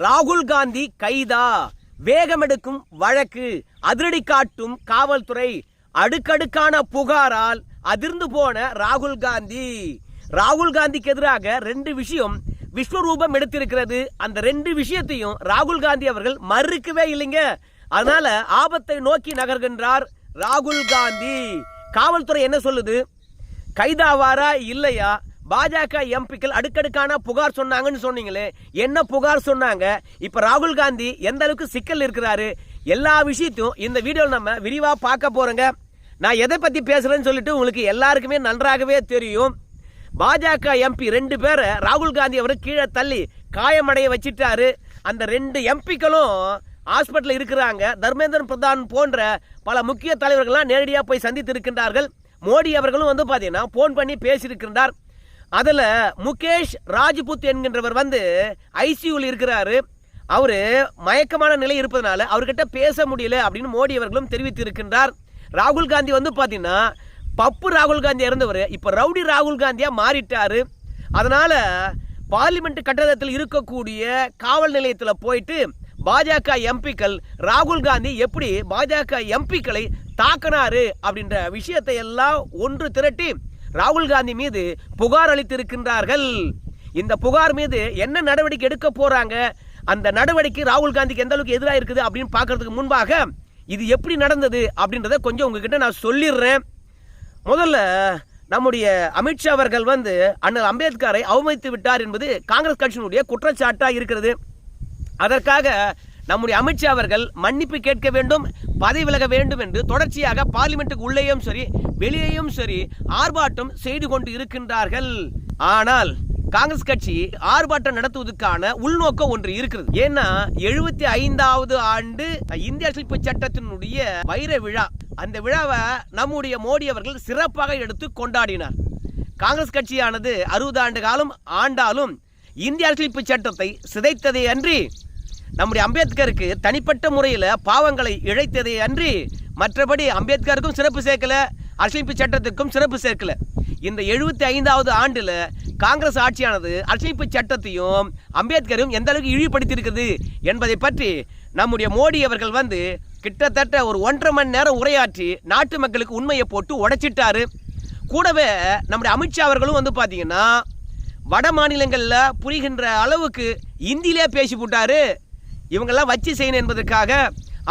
ராகுல் காந்தி கைதா. வேகமெடுக்கும் வழக்கு அதிரடி காட்டும் காவல்துறை அடுக்கடுக்கான புகாரால் அதிர்ந்து போன ராகுல் காந்தி. ராகுல் காந்திக்கு எதிராக ரெண்டு விஷயம் விஸ்வரூபம் எடுத்திருக்கிறது. அந்த ரெண்டு விஷயத்தையும் ராகுல் காந்தி அவர்கள் மறுக்கவே இல்லைங்க. அதனால ஆபத்தை நோக்கி நகர்கின்றார் ராகுல் காந்தி. காவல்துறை என்ன சொல்லுது? கைதாவாரா இல்லையா? பாஜக எம்பிக்கள் அடுக்கடுக்கான புகார் சொன்னாங்கன்னு சொன்னீங்களே என்ன புகார் சொன்னாங்க? இப்ப ராகுல் காந்தி எந்த அளவுக்கு சிக்கல் இருக்கிறாரு? எல்லா விஷயத்தையும் இந்த வீடியோவில் நம்ம விரிவாக பார்க்க போறோங்க. நான் எதை பத்தி பேசுறேன்னு சொல்லிட்டு உங்களுக்கு எல்லாருக்குமே நன்றாகவே தெரியும். பாஜக எம்பி ரெண்டு பேரை ராகுல் காந்தி அவர் கீழே தள்ளி காயமடைய வச்சிட்டாரு. அந்த ரெண்டு எம்பிக்களும் ஹாஸ்பிட்டலில் இருக்கிறாங்க. தர்மேந்திரன் பிரதான் போன்ற பல முக்கிய தலைவர்கள்லாம் நேரடியாக போய் சந்தித்து இருக்கின்றார்கள் மோடி அவர்களும் வந்து பார்த்தீங்கன்னா ஃபோன் பண்ணி பேசியிருக்கின்றார். அதில் முகேஷ் ராஜ்புத் என்கின்றவர் வந்து ஐசியூவில் இருக்கிறாரு. அவர் மயக்கமான நிலை இருப்பதனால அவர்கிட்ட பேச முடியல அப்படின்னு மோடி அவர்களும் தெரிவித்திருக்கின்றார். ராகுல் காந்தி வந்து பார்த்தீங்கன்னா பப்பு ராகுல் காந்தி இறந்தவர் இப்போ ரவுடி ராகுல் காந்தியாக மாறிட்டாரு. அதனால் பார்லிமெண்ட் கட்டடத்தில் இருக்கக்கூடிய காவல் நிலையத்தில் போயிட்டு பாஜக எம்பிக்கள் ராகுல் காந்தி எப்படி பாஜக எம்பிக்களை தாக்கினாரு அப்படின்ற விஷயத்தை எல்லாம் ஒன்று திரட்டி ராகுல் காந்தி மீது புகார் அளித்திருக்கின்றார்கள். இந்த புகார் மீது என்ன நடவடிக்கை எடுக்க போறாங்க? அந்த நடவடிக்கை ராகுல் காந்திக்கு எந்த அளவுக்கு எதிராக இருக்குது அப்படின்னு பார்க்கறதுக்கு முன்பாக இது எப்படி நடந்தது அப்படின்றத கொஞ்சம் உங்ககிட்ட நான் சொல்லிடுறேன். முதல்ல நம்முடைய அமித்ஷா அவர்கள் வந்து அண்ணல் அம்பேத்கரை அவமதித்து விட்டார் என்பது காங்கிரஸ் கட்சியினுடைய குற்றச்சாட்டாக இருக்கிறது. அதற்காக நம்முடைய அமித்ஷா அவர்கள் மன்னிப்பு கேட்க வேண்டும் பதவி விலக வேண்டும் என்று தொடர்ச்சியாக பார்லிமெண்ட்டுக்கு உள்ளேயும் சரி வெளியேயும் சரி ஆர்ப்பாட்டம் செய்து கொண்டு இருக்கின்றார்கள். ஆனால் காங்கிரஸ் கட்சி ஆர்ப்பாட்டம் நடத்துவதற்கான உள்நோக்கம் ஒன்று இருக்கிறது. ஏன்னா எழுபத்தி ஐந்தாவது ஆண்டு இந்திய அரசியலமைப்பு சட்டத்தினுடைய வைர விழா. அந்த விழாவை நம்முடைய மோடி அவர்கள் சிறப்பாக எடுத்து கொண்டாடினார். காங்கிரஸ் கட்சியானது அறுபது ஆண்டு காலம் ஆண்டாலும் இந்திய அரசியலமைப்பு சட்டத்தை சிதைத்ததே அன்றி நம்முடைய அம்பேத்கருக்கு தனிப்பட்ட முறையில் பாவங்களை இழைத்ததை அன்றி மற்றபடி அம்பேத்கருக்கும் சிறப்பு சேர்க்கல அரசியலமைப்பு சட்டத்துக்கும் சிறப்பு சேர்க்கல. இந்த எழுபத்தி ஐந்தாவது ஆண்டில் காங்கிரஸ் ஆட்சியானது அரசியலமைப்பு சட்டத்தையும் அம்பேத்கரும் எந்த அளவுக்கு இழிவுபடுத்தியிருக்குது என்பதை பற்றி நம்முடைய மோடி அவர்கள் வந்து கிட்டத்தட்ட ஒரு ஒன்றரை மணி நேரம் உரையாற்றி நாட்டு மக்களுக்கு உண்மையை போட்டு உடைச்சிட்டாரு. கூடவே நம்முடைய அமித்ஷா அவர்களும் வந்து பார்த்தீங்கன்னா வட மாநிலங்களில் புரிகின்ற அளவுக்கு இந்தியிலே பேசி போட்டாரு இவங்கெல்லாம் வச்சு செய்யணும் என்பதற்காக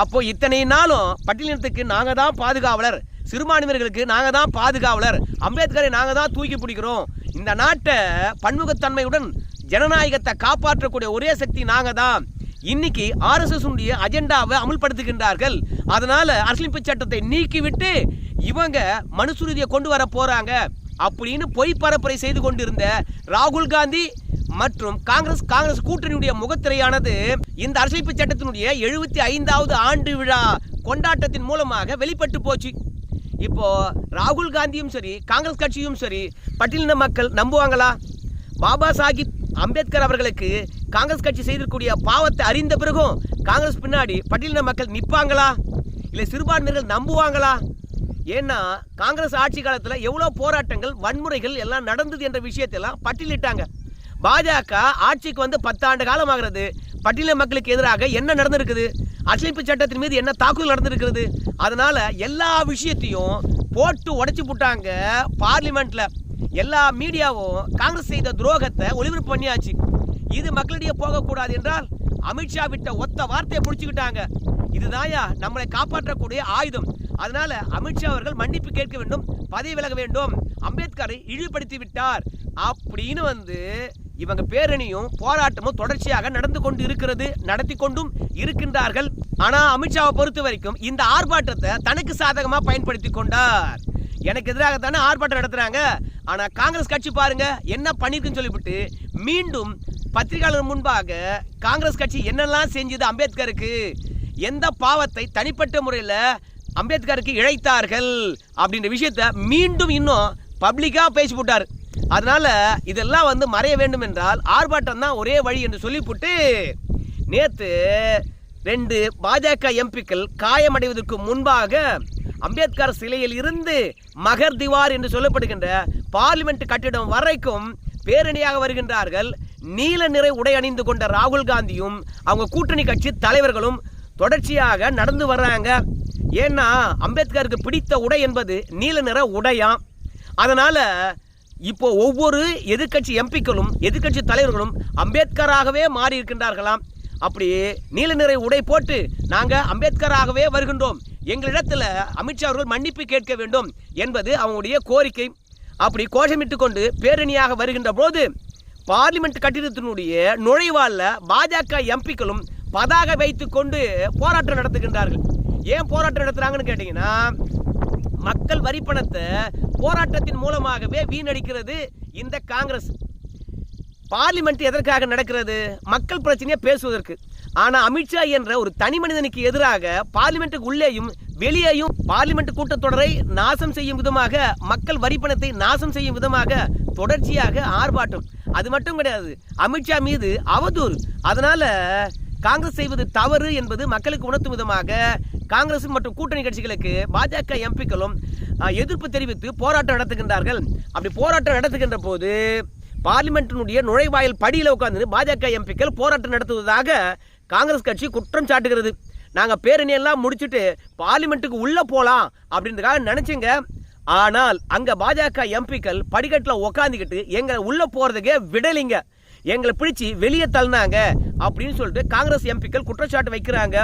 அப்போ இத்தனை நாளும் பட்டியலினத்துக்கு நாங்கள் தான் பாதுகாவலர் சிறுபான்மையினர்களுக்கு நாங்கள் தான் பாதுகாவலர் அம்பேத்கரை நாங்கள் தான் தூக்கி பிடிக்கிறோம். இந்த நாட்டை பன்முகத்தன்மையுடன் ஜனநாயகத்தை காப்பாற்றக்கூடிய ஒரே சக்தி நாங்கள் தான். இன்னைக்கு ஆர்எஸ்எஸ் உடைய அஜெண்டாவை அமுல்படுத்துகின்றார்கள். அதனால அரசியலமைப்பு சட்டத்தை நீக்கிவிட்டு இவங்க மனுசுருதியை கொண்டு வர போறாங்க. அப்படின்னு பொய் பரப்புரை செய்து கொண்டிருந்த ராகுல் காந்தி மற்றும் காங்கிரஸ் காங்கிரஸ் கூட்டணியுடைய முகத்திரையானது இந்த அரசியலமைப்பு சட்டத்தினுடைய எழுபத்தி ஐந்தாவது ஆண்டு விழா கொண்டாட்டத்தின் மூலமாக வெளிப்பட்டு போச்சு. இப்போ ராகுல் காந்தியும் சரி காங்கிரஸ் கட்சியும் சரி பட்டியலின மக்கள் நம்புவாங்களா? பாபா சாஹிப் அம்பேத்கர் அவர்களுக்கு காங்கிரஸ் கட்சி செய்திருக்கூடிய பாவத்தை அறிந்த பிறகும் காங்கிரஸ் பின்னாடி பட்டியலின மக்கள் நிற்பாங்களா இல்லை சிறுபான்மையினர்கள் நம்புவாங்களா? ஏன்னா காங்கிரஸ் ஆட்சி காலத்தில் எவ்வளோ போராட்டங்கள் வன்முறைகள் எல்லாம் நடந்தது என்ற விஷயத்தெல்லாம் பட்டியலிட்டாங்க. பாஜக ஆட்சிக்கு வந்து பத்தாண்டு காலம் ஆகிறது பட்டியல மக்களுக்கு எதிராக என்ன நடந்திருக்குது? அசைப்பு சட்டத்தின் மீது என்ன தாக்குதல் நடந்திருக்கிறது? அதனால எல்லா விஷயத்தையும் போட்டு உடைச்சி போட்டாங்க பார்லிமெண்ட்ல. எல்லா மீடியாவும் காங்கிரஸ் செய்த துரோகத்தை ஒளிபரப்பு பண்ணியாச்சு. இது மக்களிடையே போகக்கூடாது என்றால் அமித்ஷா விட்ட ஒத்த வார்த்தையை பிடிச்சுக்கிட்டாங்க. இதுதாயா நம்மளை காப்பாற்றக்கூடிய ஆயுதம். அதனால அமித்ஷா அவர்கள் மன்னிப்பு கேட்க வேண்டும் பதவி விலக வேண்டும். அம்பேத்கரை இழிவுபடுத்தி விட்டார். அப்படின்னு வந்து இவங்க பேரணியும் போராட்டமும் தொடர்ச்சியாக நடந்து கொண்டு இருக்கிறது நடத்தி கொண்டும் இருக்கின்றார்கள். ஆனா அமித்ஷாவை பொறுத்த வரைக்கும் இந்த ஆர்ப்பாட்டத்தை தனக்கு சாதகமா பயன்படுத்தி கொண்டார். எனக்கு எதிராக தானே ஆர்ப்பாட்டம் நடத்துறாங்க. ஆனா காங்கிரஸ் கட்சி பாருங்க என்ன பண்ணிருக்குன்னு சொல்லிவிட்டு மீண்டும் பத்திரிகையாளர் முன்பாக காங்கிரஸ் கட்சி என்னெல்லாம் செஞ்சது அம்பேத்கருக்கு? எந்த பாவத்தை தனிப்பட்ட முறையில் அம்பேத்கருக்கு இழைத்தார்கள்? அப்படின்ற விஷயத்த மீண்டும் இன்னும் பப்ளிக்காக பேசி போட்டார் அதனால இதெல்லாம் வந்து மறைய வேண்டும் என்றால் ஆர்ப்பாட்டம் தான் ஒரே வழி என்று சொல்லிவிட்டு நேற்று ரெண்டு பாஜக எம்பிக்கள் காயமடைவதற்கு முன்பாக அம்பேத்கர் சிலையில் இருந்து மகர் திவார் என்று சொல்லப்படுகின்ற பார்லிமெண்ட் கட்டிடம் வரைக்கும் பேரணியாக வருகின்றார்கள். நீல நிற உடை அணிந்து கொண்ட ராகுல் காந்தியும் அவங்க கூட்டணி கட்சி தலைவர்களும் தொடர்ச்சியாக நடந்து வர்றாங்க. ஏன்னா அம்பேத்கருக்கு பிடித்த உடை என்பது நீல நிற உடையாம். அதனால இப்போ ஒவ்வொரு எதிர்க்கட்சி எம்பிக்களும் எதிர்க்கட்சி தலைவர்களும் அம்பேத்கராகவே மாறி இருக்கின்றார்களாம் அப்படி நீல நிறை உடை போட்டு நாங்க அம்பேத்கராகவே வருகின்றோம். எங்களிடத்துல அமித்ஷா அவர்கள் மன்னிப்பு கேட்க வேண்டும் என்பது அவங்களுடைய கோரிக்கை. அப்படி கோஷமிட்டு கொண்டு பேரணியாக வருகின்ற போது பார்லிமெண்ட் கட்டிடத்தினுடைய நுழைவால்ல பாஜக எம்பிக்களும் பதாக வைத்து கொண்டு போராட்டம் நடத்துகின்றார்கள். ஏன் போராட்டம் நடத்துறாங்கன்னு கேட்டீங்கன்னா மக்கள் வரி பணத்தை போராட்டத்தின் மூலமாகவே வீணடிக்கிறது இந்த காங்கிரஸ். பார்லிமெண்ட் எதற்காக நடக்கிறது? மக்கள் பிரச்சனையை பேசுவதற்கு. ஆனால் அமித்ஷா என்ற ஒரு தனி மனிதனுக்கு எதிராக பார்லிமெண்ட்டுக்கு உள்ளேயும் வெளியேயும் பார்லிமெண்ட் கூட்டத்தொடரை நாசம் செய்யும் விதமாக மக்கள் வரி பணத்தை நாசம் செய்யும் விதமாக தொடர்ச்சியாக ஆர்ப்பாட்டம். அது மட்டும் கிடையாது. அமித்ஷா மீது அவதூறு. அதனால காங்கிரஸ் செய்வது தவறு என்பது மக்களுக்கு உணர்த்தும் விதமாக காங்கிரஸ் மற்றும் கூட்டணி கட்சிகளுக்கு பாஜக எம்பிக்களும் எதிர்ப்பு தெரிவித்து போராட்டம் நடத்துகின்றார்கள். அப்படி போராட்டம் நடத்துகின்ற போது பார்லிமெண்ட்டினுடைய நுழைவாயில் படியில் உட்கார்ந்து பாஜக எம்பிக்கள் போராட்டம் நடத்துவதாக காங்கிரஸ் கட்சி குற்றம் சாட்டுகிறது. நாங்கள் பேரணியெல்லாம் முடிச்சுட்டு பார்லிமெண்ட்டுக்கு உள்ளே போகலாம் அப்படின்றதுக்காக நினச்சிங்க. ஆனால் அங்கே பாஜக எம்பிக்கள் படிக்கட்டில் உக்காந்துக்கிட்டு எங்களை உள்ளே போகிறதுக்கே விடலிங்க. எங்களை பிடிச்சி வெளியே தள்ளினாங்க அப்படின்னு சொல்லிட்டு காங்கிரஸ் எம்பிக்கள் குற்றச்சாட்டு வைக்கிறாங்க.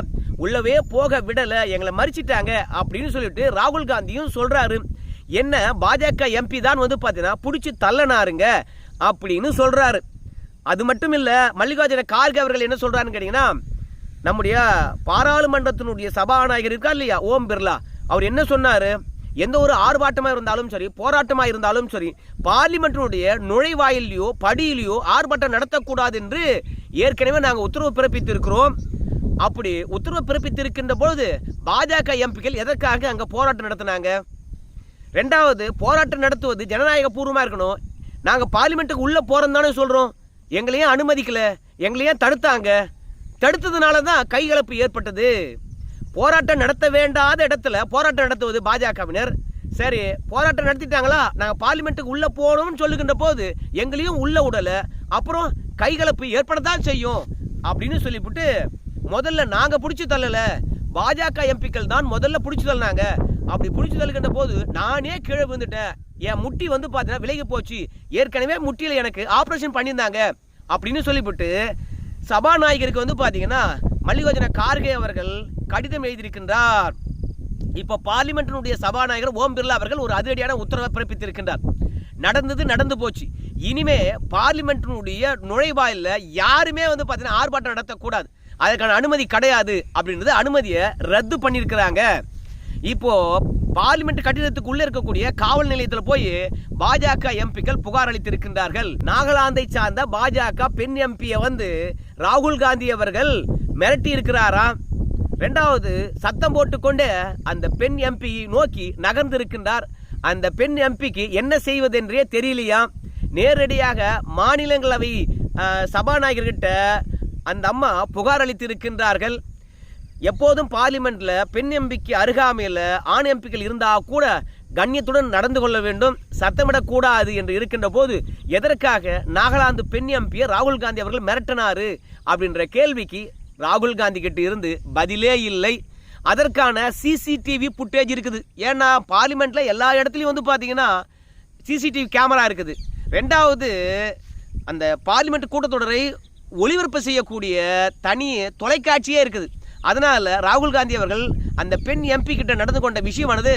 உள்ளவே போக விடல எங்களை மறிச்சிட்டாங்க அப்படின்னு சொல்லிட்டு ராகுல் காந்தியும் சொல்றாரு. என்ன பாஜக எம்பி தான் வந்து பார்த்தீங்கன்னா பிடிச்சி தள்ளனாருங்க அப்படின்னு சொல்றாரு. அது மட்டும் இல்லை மல்லிகார்ஜுன கார்கே அவர்கள் என்ன சொல்றாருன்னு கேட்டீங்கன்னா நம்முடைய பாராளுமன்றத்தினுடைய சபாநாயகர் இருக்கா இல்லையா ஓம் பிர்லா அவர் என்ன சொன்னாரு? எந்த ஒரு ஆர்ப்பாட்டமாக இருந்தாலும் சரி போராட்டமாக இருந்தாலும் சரி பார்லிமெண்ட்டினுடைய நுழைவாயிலையோ படியிலையோ ஆர்ப்பாட்டம் நடத்தக்கூடாது என்று ஏற்கனவே நாங்கள் உத்தரவு பிறப்பித்திருக்கிறோம். அப்படி உத்தரவு பிறப்பித்திருக்கின்ற பொழுது பாஜக எம்பிக்கள் எதற்காக அங்கே போராட்டம் நடத்தினாங்க? ரெண்டாவது போராட்டம் நடத்துவது ஜனநாயக பூர்வமாக இருக்கணும். நாங்கள் பார்லிமெண்ட்டுக்கு உள்ளே போகிறோம்னு தானே சொல்கிறோம் எங்களையும் அனுமதிக்கலை? எங்களையும் தடுத்தாங்க? தடுத்ததுனால தான் கைகலப்பு ஏற்பட்டது. போராட்டம் நடத்த வேண்டாத இடத்துல போராட்டம் நடத்துவது பாஜகவினர். சரி போராட்டம் நடத்திட்டாங்களா? நாங்கள் பார்லிமெண்ட்டுக்கு உள்ளே போகணும்னு சொல்லுகின்ற போது எங்களையும் உள்ள விடலை அப்புறம் கைகலப்பு ஏற்படத்தான் செய்யும் அப்படின்னு சொல்லிவிட்டு முதல்ல நாங்கள் பிடிச்சி தள்ளல. பாஜக எம்பிக்கள் தான் முதல்ல பிடிச்சி தள்ளினாங்க. அப்படி பிடிச்சி தள்ளுகின்ற போது நானே கீழே விழுந்துட்டேன். என் முட்டி வந்து பார்த்தீங்கன்னா விலகி போச்சு. ஏற்கனவே முட்டியில் எனக்கு ஆப்ரேஷன் பண்ணியிருந்தாங்க. அப்படின்னு சொல்லிவிட்டு சபாநாயகருக்கு வந்து பார்த்தீங்கன்னா மல்லிகார்ஜுன கார்கே அவர்கள் கடிதம் எழுதியிருக்கின்றார். இப்போ பார்லிமெண்ட்டினுடைய சபாநாயகர் ஓம் பிர்லா அவர்கள் ஒரு அதிரடியான உத்தரவை பிறப்பித்திருக்கின்றார். நடந்தது நடந்து போச்சு. இனிமே பார்லிமெண்ட்டினுடைய நுழைவாயில் யாருமே வந்து பார்த்தீங்கன்னா ஆர்ப்பாட்டம் நடத்தக்கூடாது. அதற்கான அனுமதி கிடையாது அப்படின்றது அனுமதியை ரத்து பண்ணியிருக்கிறாங்க. இப்போ பார்லிமெண்ட் கட்டிடத்துக்குள்ளே இருக்கக்கூடிய காவல் நிலையத்தில் போய் பாஜக எம்பிக்கள் புகார் அளித்திருக்கின்றார்கள். நாகாலாந்தை சார்ந்த பாஜக பெண் எம்பியை வந்து ராகுல் காந்தி அவர்கள் மிரட்டி இருக்கிறாராம் ரெண்டாவது சத்தம் போட்டுக்கொண்டு அந்த பெண் எம்பி நோக்கி நகர்ந்திருக்கின்றார். அந்த பெண் எம்பிக்கு என்ன செய்வதென்றே தெரியலையாம் நேரடியாக மாநிலங்களவை சபாநாயகர்கிட்ட அந்த அம்மா புகார் அளித்திருக்கின்றார்கள். எப்போதும் பார்லிமெண்ட்டில் பெண் எம்பிக்கு அருகாமையில் ஆண் எம்பிக்கள் இருந்தால் கூட கண்ணியத்துடன் நடந்து கொள்ள வேண்டும் சத்தமிடக்கூடாது என்று இருக்கின்ற போது எதற்காக நாகாலாந்து பெண் எம்பியை ராகுல் காந்தி அவர்கள் மிரட்டினாரு? அப்படின்ற கேள்விக்கு ராகுல் காந்தி கிட்ட இருந்து பதிலே இல்லை. அதற்கான சிசிடிவி ஃபுட்டேஜ் இருக்குது. ஏன்னா பார்லிமெண்ட்டில் எல்லா இடத்துலையும் வந்து பார்த்தீங்கன்னா சிசிடிவி கேமரா இருக்குது. ரெண்டாவது அந்த பார்லிமெண்ட் கூட்டத்தொடரை ஒளிபரப்பு செய்யக்கூடிய தனி தொலைக்காட்சியே இருக்குது. அதனால் ராகுல் காந்தி அவர்கள் அந்த பெண் எம்பி கிட்ட நடந்து கொண்ட விஷயமானது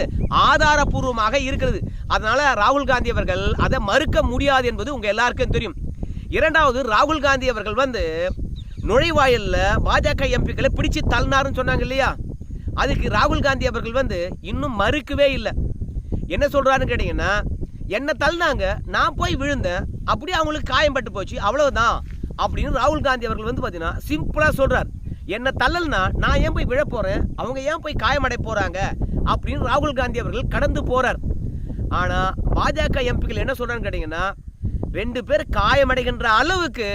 ஆதாரபூர்வமாக இருக்கிறது. அதனால் ராகுல் காந்தி அவர்கள் அதை மறுக்க முடியாது என்பது உங்கள் எல்லாருக்கும் தெரியும். இரண்டாவது ராகுல் காந்தி அவர்கள் வந்து நுழைவாயிலில் பாஜக எம்பிக்களை பிடிச்சு தள்ளினாருன்னு சொன்னாங்க இல்லையா? அதுக்கு ராகுல் காந்தி அவர்கள் வந்து இன்னும் மறுக்கவே இல்லை. என்ன சொல்கிறாருன்னு கேட்டீங்கன்னா என்னை தள்ளினாங்க நான் போய் விழுந்தேன் அப்படியே அவங்களுக்கு காயம் பட்டு போச்சு அவ்வளவுதான் அப்படின்னு ராகுல் காந்தி அவர்கள் வந்து பார்த்தீங்கன்னா சிம்பிளாக சொல்கிறார் என்னை தள்ளல்னா நான் ஏன் போய் விழ போகிறேன் அவங்க ஏன் போய் காயமடை போகிறாங்க அப்படின்னு ராகுல் காந்தி அவர்கள் கடந்து போகிறார் ஆனால் பாஜக எம்பிக்கள் என்ன சொல்கிறான்னு கேட்டிங்கன்னா ரெண்டு பேர் காயமடைகின்ற அளவுக்கு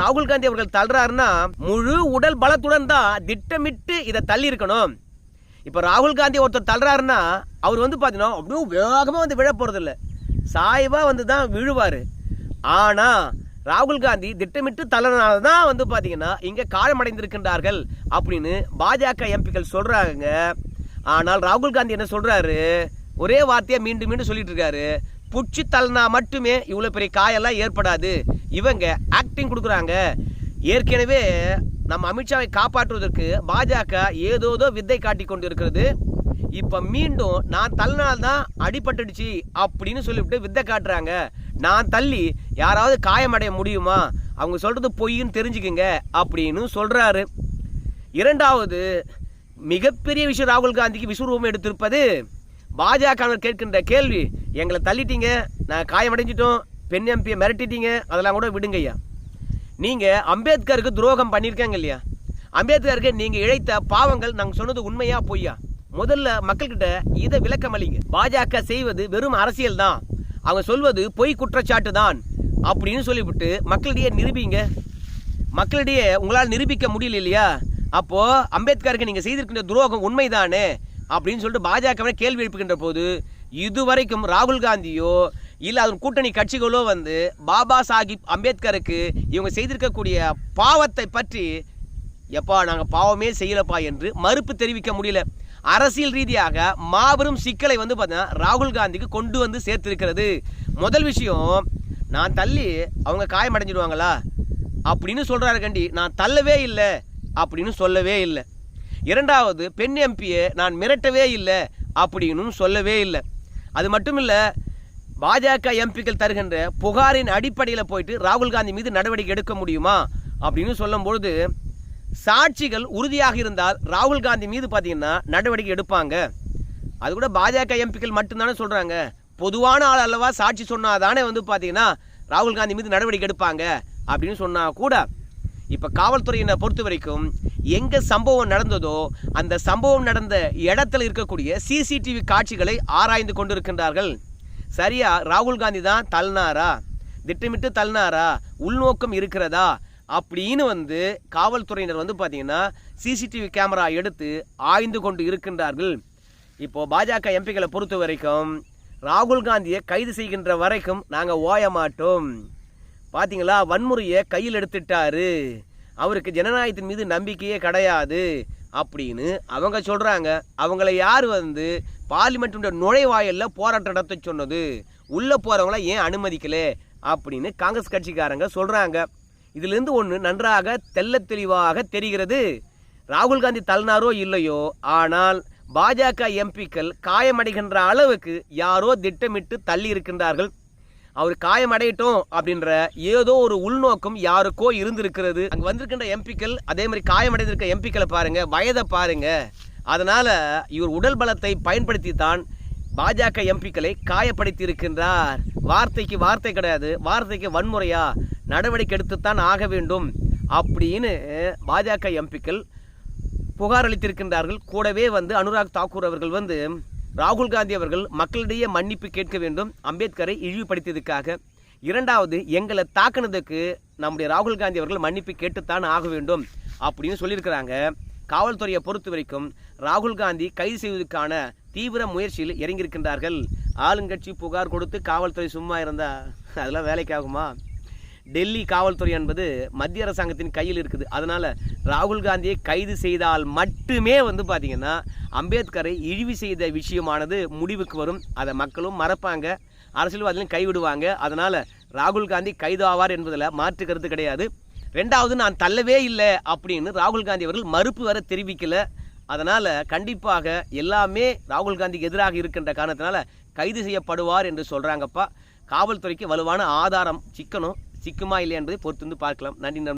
ராகுல் காந்தி அவர்கள் தள்ளுறாருன்னா முழு உடல் பலத்துடன் தான் திட்டமிட்டு இதை தள்ளி இருக்கணும் இப்போ ராகுல் காந்தி ஒருத்தர் தள்ளுறாருன்னா அவர் வந்து பார்த்தீங்கன்னா அப்படியே வேகமாக வந்து விழ போகிறதில்ல சாய்வாக வந்து தான் விழுவார். ஆனால் ராகுல் காந்தி திட்டமிட்டு தள்ளனால தான் வந்து பார்த்தீங்கன்னா இங்கே காயமடைந்திருக்கின்றார்கள் அப்படின்னு பாஜக எம்பிக்கள் சொல்கிறாங்க ஆனால் ராகுல் காந்தி என்ன சொல்கிறாரு ஒரே வார்த்தையை மீண்டும் மீண்டும் சொல்லிட்டு இருக்காரு. புட்சி தள்ளினா மட்டுமே இவ்வளோ பெரிய காயெல்லாம் ஏற்படாது. இவங்க ஆக்டிங் கொடுக்குறாங்க. ஏற்கனவே நம்ம அமித்ஷாவை காப்பாற்றுவதற்கு பாஜக ஏதோதோ வித்தை காட்டி கொண்டு இருக்கிறது இப்போ மீண்டும் நான் தள்ளினால்தான் அடிபட்டுடுச்சு அப்படின்னு சொல்லிவிட்டு வித்தை காட்டுறாங்க. நான் தள்ளி யாராவது காயமடைய முடியுமா? அவங்க சொல்கிறது பொய்ன்னு தெரிஞ்சுக்குங்க அப்படின்னு சொல்கிறாரு இரண்டாவது மிகப்பெரிய விஷயம் ராகுல் காந்திக்கு விஸ்வரூபம் எடுத்திருப்பது பாஜக கேட்கின்ற கேள்வி எங்களை தள்ளிட்டீங்க நான் காயமடைஞ்சிட்டோம் பெண் எம்பியை மிரட்டிட்டீங்க அதெல்லாம் கூட விடுங்க ஐயா. நீங்கள் அம்பேத்கருக்கு துரோகம் பண்ணியிருக்காங்க இல்லையா? அம்பேத்கருக்கு நீங்கள் இழைத்த பாவங்கள் நாங்கள் சொன்னது உண்மையா பொய்யா? முதல்ல மக்கள்கிட்ட இதை விளக்கம் அளிங்க. பாஜக செய்வது வெறும் அரசியல் தான். அவங்க சொல்வது பொய் குற்றச்சாட்டு தான். அப்படின்னு சொல்லிவிட்டு மக்களிடையே நிரூபிங்க. மக்களிடையே உங்களால் நிரூபிக்க முடியல இல்லையா? அப்போது அம்பேத்கருக்கு நீங்கள் செய்திருக்கின்ற துரோகம் உண்மைதானே? அப்படின்னு சொல்லிட்டு பாஜகவை கேள்வி எழுப்புகின்ற போது இதுவரைக்கும் ராகுல் காந்தியோ இல்லை அதன் கூட்டணி கட்சிகளோ வந்து பாபா சாஹிப் அம்பேத்கருக்கு இவங்க செய்திருக்கக்கூடிய பாவத்தை பற்றி எப்பா நாங்கள் பாவமே செய்யலப்பா என்று மறுப்பு தெரிவிக்க முடியல. அரசியல் ரீதியாக மாபெரும் சிக்கலை வந்து பார்த்தீங்கன்னா ராகுல் காந்திக்கு கொண்டு வந்து சேர்த்திருக்கிறது. முதல் விஷயம் நான் தள்ளி அவங்க காயமடைஞ்சிடுவாங்களா? அப்படின்னு சொல்கிறாரு கண்டி. நான் தள்ளவே இல்லை அப்படின்னு சொல்லவே இல்லை. இரண்டாவது பெண் எம்பியை நான் மிரட்டவே இல்லை அப்படின்னு சொல்லவே இல்லை. அது மட்டும் இல்லை பாஜக எம்பிக்கள் தருகின்ற புகாரின் அடிப்படையில் போயிட்டு ராகுல் காந்தி மீது நடவடிக்கை எடுக்க முடியுமா அப்படின்னு சொல்லும்பொழுது சாட்சிகள் உறுதியாக இருந்தால் ராகுல் காந்தி மீது பார்த்தீங்கன்னா நடவடிக்கை எடுப்பாங்க. அது கூட பாஜக எம்பிக்கள் மட்டும்தானே சொல்கிறாங்க பொதுவான ஆள் அல்லவா சாட்சி சொன்னாதானே வந்து பார்த்தீங்கன்னா ராகுல் காந்தி மீது நடவடிக்கை எடுப்பாங்க அப்படின்னு சொன்னால் கூட இப்ப காவல்துறையினை பொறுத்த வரைக்கும் எங்க சம்பவம் நடந்ததோ அந்த சம்பவம் நடந்த இடத்துல இருக்கக்கூடிய சிசிடிவி காட்சிகளை ஆராய்ந்து கொண்டிருக்கின்றார்கள். சரியா? ராகுல் காந்தி தான் தள்ளினாரா? திட்டமிட்டு தள்ளினாரா? உள்நோக்கம் இருக்கிறதா? அப்படின்னு வந்து காவல்துறையினர் வந்து பார்த்தீங்கன்னா சிசிடிவி கேமரா எடுத்து ஆய்ந்து கொண்டு இருக்கின்றார்கள். இப்போ பாஜக எம்பிக்களை பொறுத்த வரைக்கும் ராகுல் காந்தியை கைது செய்கின்ற வரைக்கும் நாங்கள் ஓய மாட்டோம். பார்த்தீங்களா வன்முறையை கையில் எடுத்துட்டாரு. அவருக்கு ஜனநாயகத்தின் மீது நம்பிக்கையே கிடையாது அப்படின்னு அவங்க சொல்கிறாங்க அவங்கள யார் வந்து பார்லிமெண்ட்டுடைய நுழைவாயிலில் போராட்டம் நடத்த சொன்னது? உள்ளே போகிறவங்கள ஏன் அனுமதிக்கல? அப்படின்னு காங்கிரஸ் கட்சிக்காரங்க சொல்கிறாங்க இதுலேருந்து ஒன்று நன்றாக தெல்ல தெளிவாக தெரிகிறது. ராகுல் காந்தி தள்ளினாரோ இல்லையோ? ஆனால் பாஜக எம்பிக்கள் காயமடைகின்ற அளவுக்கு யாரோ திட்டமிட்டு தள்ளி இருக்கின்றார்கள். அவர் காயமடையட்டும் அப்படின்ற ஏதோ ஒரு உள்நோக்கம் யாருக்கோ இருந்திருக்கிறது. அங்க வந்திருக்கின்ற எம்பிக்கள் அதே மாதிரி காயமடைந்திருக்க எம்பிக்களை பாருங்க வயதை பாருங்க. அதனால இவர் உடல் பலத்தை பயன்படுத்தி தான் பாஜக எம்பிக்களை காயப்படுத்தி இருக்கின்றார் வார்த்தைக்கு வார்த்தை கிடையாது வார்த்தைக்கு வன்முறையா நடவடிக்கை எடுத்துத்தான் ஆக வேண்டும் அப்படின்னு பாஜக எம்பிக்கள் புகார் அளித்திருக்கின்றார்கள். கூடவே வந்து அனுராக் தாக்கூர் அவர்கள் வந்து ராகுல் காந்தி அவர்கள் மக்களிடையே மன்னிப்பு கேட்க வேண்டும். அம்பேத்கரை இழிவுபடுத்தியதுக்காக இரண்டாவது எங்களை தாக்குனதுக்கு நம்முடைய ராகுல் காந்தி அவர்கள் மன்னிப்பு கேட்டுத்தான் ஆக வேண்டும் அப்படின்னு சொல்லியிருக்கிறாங்க. காவல்துறையை பொறுத்த வரைக்கும் ராகுல் காந்தி கைது செய்வதற்கான தீவிர முயற்சியில் இறங்கியிருக்கின்றார்கள். ஆளுங்கட்சி புகார் கொடுத்து காவல்துறை சும்மா இருந்தா அதெல்லாம் வேலைக்கு ஆகுமா? டெல்லி காவல்துறை என்பது மத்திய அரசாங்கத்தின் கையில் இருக்குது. அதனால் ராகுல் காந்தியை கைது செய்தால் மட்டுமே வந்து பார்த்திங்கன்னா அம்பேத்கரை இழிவு செய்த விஷயமானது முடிவுக்கு வரும். அதை மக்களும் மறப்பாங்க. அரசியல்வாதிகளும் கைவிடுவாங்க. அதனால் ராகுல் காந்தி கைது ஆவார் என்பதில் மாற்று கருத்து கிடையாது. ரெண்டாவது நான் தள்ளவே இல்லை அப்படின்னு ராகுல் காந்தி அவர்கள் மறுப்பு வர தெரிவிக்கலை. அதனால் கண்டிப்பாக எல்லாமே ராகுல் காந்திக்கு எதிராக இருக்கின்ற காரணத்தினால கைது செய்யப்படுவார் என்று சொல்கிறாங்கப்பா காவல்துறைக்கு வலுவான ஆதாரம் சிக்கணும் சிக்குமா இல்லையா என்பதை பொறுத்து வந்து பார்க்கலாம். நன்றி